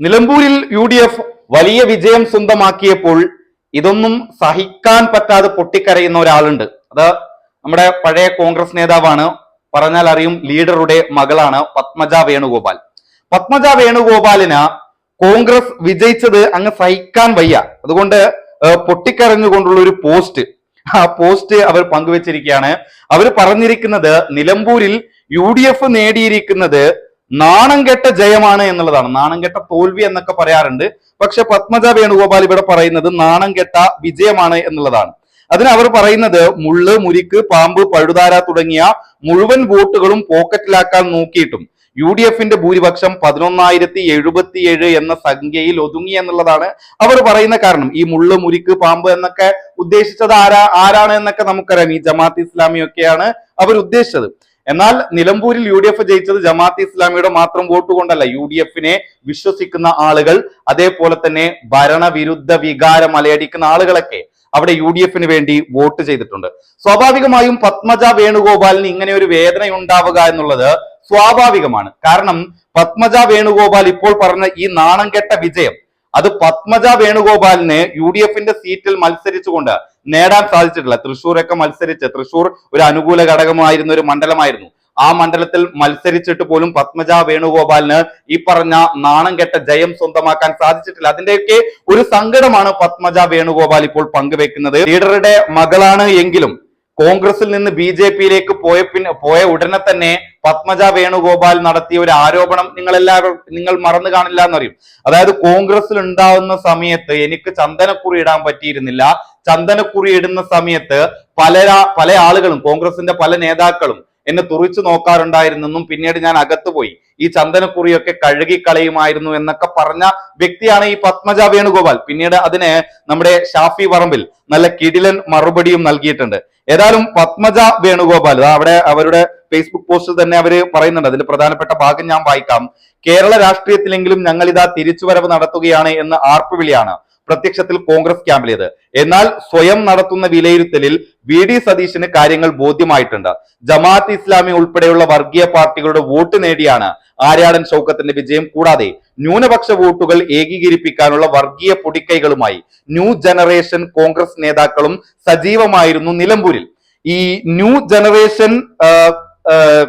നിലമ്പൂരിൽ U D F വലിയ വിജയം സ്വന്തമാക്കിയപ്പോൾ ഇതൊന്നും സഹിക്കാൻ പറ്റാതെ പൊട്ടിക്കരയുന്ന ഒരാളുണ്ട്. അത് നമ്മുടെ പഴയ കോൺഗ്രസ് നേതാവാണ്. പറഞ്ഞാൽ അറിയും ലീഡറുടെ മകളാണ് പത്മജ വേണുഗോപാൽ. പത്മജ വേണുഗോപാലിന് കോൺഗ്രസ് വിജയിച്ചത് അങ്ങ് സഹിക്കാൻ വയ്യ. അതുകൊണ്ട് പൊട്ടിക്കരഞ്ഞുകൊണ്ടുള്ള ഒരു പോസ്റ്റ്. ആ പോസ്റ്റ് അവർ പങ്കുവച്ചിരിക്കുകയാണ്. അവർ പറഞ്ഞിരിക്കുന്നത് നിലമ്പൂരിൽ യു ഡി എഫ് നേടിയിരിക്കുന്നത് നാണം കെട്ട ജയമാണ് എന്നുള്ളതാണ്. നാണം കെട്ട തോൽവി എന്നൊക്കെ പറയാറുണ്ട്. പക്ഷെ പത്മജ വേണുഗോപാൽ ഇവിടെ പറയുന്നത് നാണം കെട്ട വിജയമാണ് എന്നുള്ളതാണ്. അതിന് അവർ പറയുന്നത് മുള്ള് മുരിക്ക് പാമ്പ് പഴുതാര തുടങ്ങിയ മുഴുവൻ വോട്ടുകളും പോക്കറ്റിലാക്കാൻ നോക്കിയിട്ടും യു ഡി എഫിന്റെ ഭൂരിപക്ഷം പതിനൊന്നായിരത്തി എഴുപത്തിയേഴ് എന്ന സംഖ്യയിൽ ഒതുങ്ങി എന്നുള്ളതാണ് അവർ പറയുന്ന കാരണം. ഈ മുള്ള് മുരിക്ക് പാമ്പ് എന്നൊക്കെ ഉദ്ദേശിച്ചത് ആരാ ആരാണ് എന്നൊക്കെ നമുക്കറിയാം. ഈ ജമാഅത്ത് ഇസ്ലാമിയൊക്കെയാണ് അവർ ഉദ്ദേശിച്ചത്. എന്നാൽ നിലമ്പൂരിൽ യു ഡി എഫ് ജയിച്ചത് ജമാഅത്ത് ഇസ്ലാമിയുടെ മാത്രം വോട്ട് കൊണ്ടല്ല. യു ഡി എഫിനെ വിശ്വസിക്കുന്ന ആളുകൾ അതേപോലെ തന്നെ ഭരണവിരുദ്ധ വികാരം അലയടിക്കുന്ന ആളുകളൊക്കെ അവിടെ യു ഡി എഫിന് വേണ്ടി വോട്ട് ചെയ്തിട്ടുണ്ട്. സ്വാഭാവികമായും പത്മജ വേണുഗോപാലിന് ഇങ്ങനെ ഒരു വേദന ഉണ്ടാവുക എന്നുള്ളത് സ്വാഭാവികമാണ്. കാരണം പത്മജ വേണുഗോപാൽ ഇപ്പോൾ പറഞ്ഞ ഈ നാണം കെട്ട വിജയം അത് പത്മജ വേണുഗോപാലിന് യു ഡി എഫിന്റെ സീറ്റിൽ മത്സരിച്ചുകൊണ്ട് നേടാൻ സാധിച്ചിട്ടില്ല. തൃശ്ശൂരൊക്കെ മത്സരിച്ച് തൃശ്ശൂർ ഒരു അനുകൂല ഘടകമായിരുന്ന ഒരു മണ്ഡലമായിരുന്നു. ആ മണ്ഡലത്തിൽ മത്സരിച്ചിട്ട് പോലും പത്മജ വേണുഗോപാലിന് ഈ പറഞ്ഞ നാണം കെട്ട ജയം സ്വന്തമാക്കാൻ സാധിച്ചിട്ടില്ല. അതിന്റെയൊക്കെ ഒരു സങ്കടമാണ് പത്മജ വേണുഗോപാൽ ഇപ്പോൾ പങ്കുവെക്കുന്നത്. ലീഡറുടെ മകളാണ് എങ്കിലും കോൺഗ്രസിൽ നിന്ന് ബി ജെ പിയിലേക്ക് പോയ പിന്നെ പോയ ഉടനെ തന്നെ പത്മജ വേണുഗോപാൽ നടത്തിയ ഒരു ആരോപണം നിങ്ങൾ എല്ലാവരും നിങ്ങൾ മറന്നു കാണില്ല എന്നറിയും. അതായത് കോൺഗ്രസിൽ ഉണ്ടാവുന്ന സമയത്ത് എനിക്ക് ചന്ദനക്കുറി ഇടാൻ പറ്റിയിരുന്നില്ല. ചന്ദനക്കുറി ഇടുന്ന സമയത്ത് പല പല ആളുകളും കോൺഗ്രസിന്റെ പല നേതാക്കളും എന്നെ തുറിച്ചു നോക്കാറുണ്ടായിരുന്നെന്നും പിന്നീട് ഞാൻ അകത്തു പോയി ഈ ചന്ദനക്കുറിയൊക്കെ കഴുകിക്കളയുമായിരുന്നു എന്നൊക്കെ പറഞ്ഞ വ്യക്തിയാണ് ഈ പത്മജ വേണുഗോപാൽ. പിന്നീട് അതിന് നമ്മുടെ ഷാഫി പറമ്പിൽ നല്ല കിടിലൻ മറുപടിയും നൽകിയിട്ടുണ്ട്. ഏതായാലും പത്മജ വേണുഗോപാൽ അവിടെ അവരുടെ ഫേസ്ബുക്ക് പോസ്റ്റ് തന്നെ അവർ പറയുന്നുണ്ട്. അതിന്റെ പ്രധാനപ്പെട്ട ഭാഗം ഞാൻ വായിക്കാം. കേരള രാഷ്ട്രീയത്തിലെങ്കിലും ഞങ്ങൾ ഇതാ തിരിച്ചുവരവ് നടത്തുകയാണ് എന്ന് ആർപ്പുവിളിയാണ്. പ്രത്യക്ഷത്തിൽ കോൺഗ്രസ് ക്യാമ്പിലേത്. എന്നാൽ സ്വയം നടത്തുന്ന വിലയിരുത്തലിൽ വി ഡി സതീശന് കാര്യങ്ങൾ ബോധ്യമായിട്ടുണ്ട്. ജമാഅത്ത് ഇസ്ലാമി ഉൾപ്പെടെയുള്ള വർഗീയ പാർട്ടികളുടെ വോട്ട് നേടിയാണ് ആര്യാടൻ ഷൗക്കത്തിന്റെ വിജയം. കൂടാതെ ന്യൂനപക്ഷ വോട്ടുകൾ ഏകീകരിപ്പിക്കാനുള്ള വർഗീയ പൊടിക്കൈകളുമായി ന്യൂ ജനറേഷൻ കോൺഗ്രസ് നേതാക്കളും സജീവമായിരുന്നു നിലമ്പൂരിൽ. ഈ ന്യൂ ജനറേഷൻ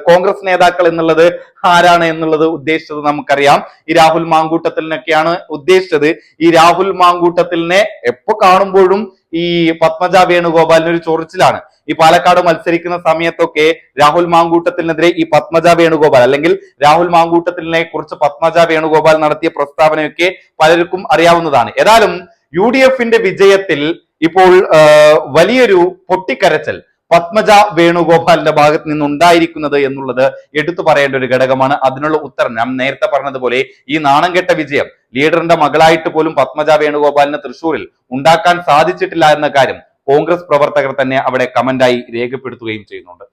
കോൺഗ്രസ് നേതാക്കൾ എന്നുള്ളത് ആരാണ് എന്നുള്ളത് ഉദ്ദേശിച്ചത് നമുക്കറിയാം. ഈ രാഹുൽ മാങ്കൂട്ടത്തിലിനൊക്കെയാണ് ഉദ്ദേശിച്ചത്. ഈ രാഹുൽ മാങ്കൂട്ടത്തിലിനെ എപ്പോ കാണുമ്പോഴും ഈ പത്മജ വേണുഗോപാലിന് ഒരു ചൊറിച്ചിലാണ്. ഈ പാലക്കാട് മത്സരിക്കുന്ന സമയത്തൊക്കെ രാഹുൽ മാങ്കൂട്ടത്തിനെതിരെ ഈ പത്മജ വേണുഗോപാൽ അല്ലെങ്കിൽ രാഹുൽ മാങ്കൂട്ടത്തിനെ കുറിച്ച് പത്മജ വേണുഗോപാൽ നടത്തിയ പ്രസ്താവനയൊക്കെ പലർക്കും അറിയാവുന്നതാണ്. ഏതായാലും യു ഡി എഫിന്റെ വിജയത്തിൽ ഇപ്പോൾ വലിയൊരു പൊട്ടിക്കരച്ചൽ പത്മജ വേണുഗോപാലിന്റെ ഭാഗത്ത് നിന്നുണ്ടായിരിക്കുന്നത് എന്നുള്ളത് എടുത്തു പറയേണ്ട ഒരു ഘടകമാണ്. അതിനുള്ള ഉത്തരം ഞാൻ നേരത്തെ പറഞ്ഞതുപോലെ ഈ നാണം കെട്ട വിജയം ലീഡറിന്റെ മകളായിട്ട് പോലും പത്മജ വേണുഗോപാലിന് തൃശൂരിൽ ഉണ്ടാക്കാൻ സാധിച്ചിട്ടില്ല എന്ന കാര്യം കോൺഗ്രസ് പ്രവർത്തകർ തന്നെ അവിടെ കമന്റായി രേഖപ്പെടുത്തുകയും ചെയ്യുന്നുണ്ട്.